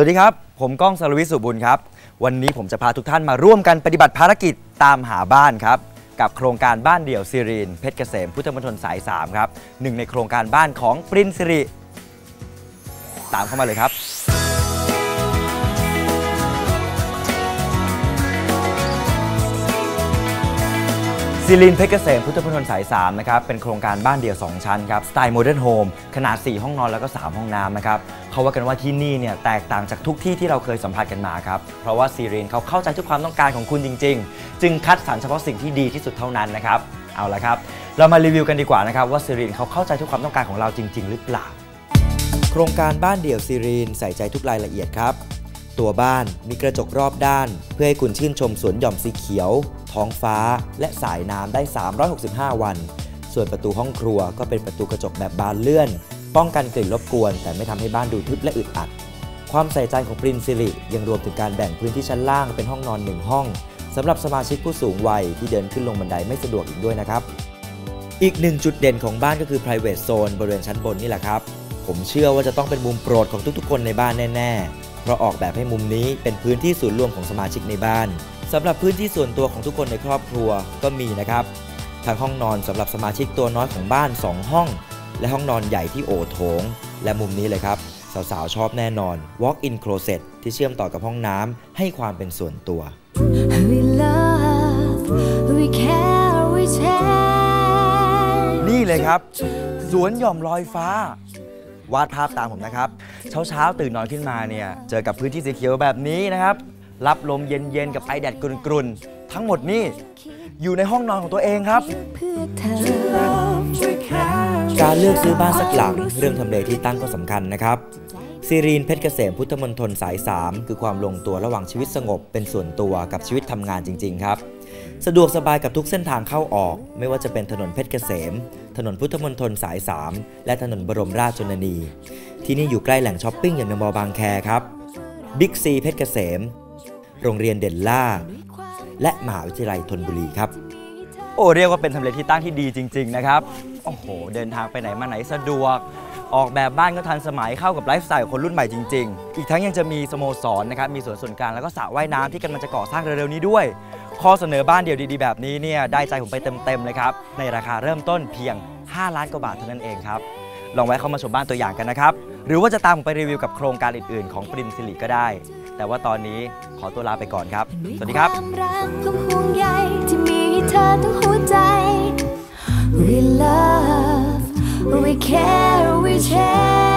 สวัสดีครับ ผมก้องสรวิสุบุญครับ วันนี้ผมจะพาทุกท่านมาร่วมกันปฏิบัติภารกิจตามหาบ้านครับ กับโครงการบ้านเดี่ยวซีรีน เพชรเกษมพุทธมณฑลสาย 3 ครับหนึ่งในโครงการบ้านของปรินซิริตามเข้ามาเลยครับ ซีลินเพชรเกษมพุทธมณฑลสาย 3 นะครับ เป็นโครงการบ้านเดี่ยว 2 ชั้นครับ สไตล์โมเดิร์นโฮมขนาด 4 ห้องนอนแล้วก็ 3 ห้องน้ำนะครับเขาว่ากันว่าที่นี่เนี่ยแตกต่างจากทุกที่ที่เราเคยสัมผัสกันมาครับ เพราะว่าซีรีนเขาเข้าใจทุกความต้องการของคุณจริง ๆ จึงคัดสรรเฉพาะสิ่งที่ดีที่สุดเท่านั้นนะครับ เอาละครับ เรามารีวิวกันดีกว่านะครับว่าซีรีนเขาเข้าใจทุกความต้องการของเราจริง ๆ หรือเปล่า โครงการบ้านเดี่ยวซีรีนใส่ใจทุกรายละเอียดครับ ตัวบ้านมีกระจกรอบด้าน เพื่อให้คุณชื่นชมสวนหย่อมสีเขียว ท้องฟ้า และสายน้ำได้ 365 วัน ส่วนประตูห้องครัวก็เป็นประตูกระจกแบบบานเลื่อน ป้องกันกลิ่นรบกวน แต่ไม่ทำให้บ้านดูทึบและอึดอัด ความใส่ใจของปรินซิริยังรวมถึงการแบ่งพื้นที่ชั้นล่างเป็นห้องนอนหนึ่งห้องสำหรับสมาชิกผู้สูงวัยที่เดินขึ้นลงบันไดไม่สะดวกอีกด้วยนะครับอีกหนึ่งจุดเด่นของบ้านก็คือ private zone บริเวณชั้นบนนี่แหละครับ ผมเชื่อว่าจะต้องเป็นมุมโปรดของทุกๆ คนในบ้านแน่ ๆ เพราะออกแบบให้มุมนี้เป็นพื้นที่ศูนย์รวมของสมาชิกในบ้านสำหรับพื้นที่ส่วนตัวของทุกคนในครอบครัวก็มีนะครับทั้งห้องนอนสำหรับสมาชิกตัวน้อยของบ้าน 2 ห้อง และห้องนอนใหญ่ที่โอโถง และมุมนี้เลยครับสาวๆ ชอบแน่นอน walk-in closet ที่เชื่อมต่อกับห้องน้ำให้ความเป็นส่วนตัว We love, we care, we share. นี่เลยครับ สวนหย่อมลอยฟ้า วาดภาพตามผมนะครับเช้าเช้าๆตื่นนอนขึ้นมาเนี่ยเจอกับพื้นที่สีเขียวแบบนี้นะครับ รับลมเย็นๆกับไอแดดกรุ่นๆทั้งหมดนี่อยู่ในห้องนอนของตัวเองครับ การเลือกซื้อบ้านสักหลังเรื่องทำเลที่ตั้งก็สำคัญนะครับซีรีนเพชรเกษมพุทธมณฑลสาย 3 คือความลงตัวระหว่างชีวิตสงบเป็นส่วนตัวกับชีวิตทำงานจริง ๆ ครับ สะดวกสบายกับทุกเส้นทางเข้าออก ไม่ว่าจะเป็นถนนเพชรเกษม ถนนพุทธมณฑลสาย 3 และถนนบรมราชชนนี ที่นี่อยู่ใกล้แหล่งช้อปปิ้งอย่างเดอะมบางแคครับบิ๊กซีเพชรเกษม โรงเรียนเด่นล่า และมหาวิทยาลัยธนบุรีครับ โอ้เรียกว่าเป็นทำเลที่ตั้งที่ดีจริง ๆ นะครับ โอ้โห เดินทางไปไหนมาไหนสะดวก ออกแบบบ้านก็ทันสมัยเข้ากับไลฟ์สไตล์ของคนรุ่นใหม่จริง ๆ อีกทั้งยังจะมีสโมสรนะครับ มีสวนส่วนกลางแล้วก็สระว่ายน้ำที่กำลังจะก่อสร้างเร็วๆนี้ด้วย ข้อเสนอบ้านเดี่ยวดีๆ แบบนี้เนี่ยได้ใจผมไปเต็มๆเลยครับ ในราคาเริ่มต้นเพียง 5 ล้านกว่าบาทเท่านั้นเองครับ ลองแวะเข้ามาชมบ้านตัวอย่างกันนะครับ หรือว่าจะตามผมไปรีวิวกับโครงการอื่นๆ ของปริมซิลิก็ได้ แต่ว่าตอนนี้ขอตัวลาไปก่อนครับ สวัสดีครับคว we care, we care.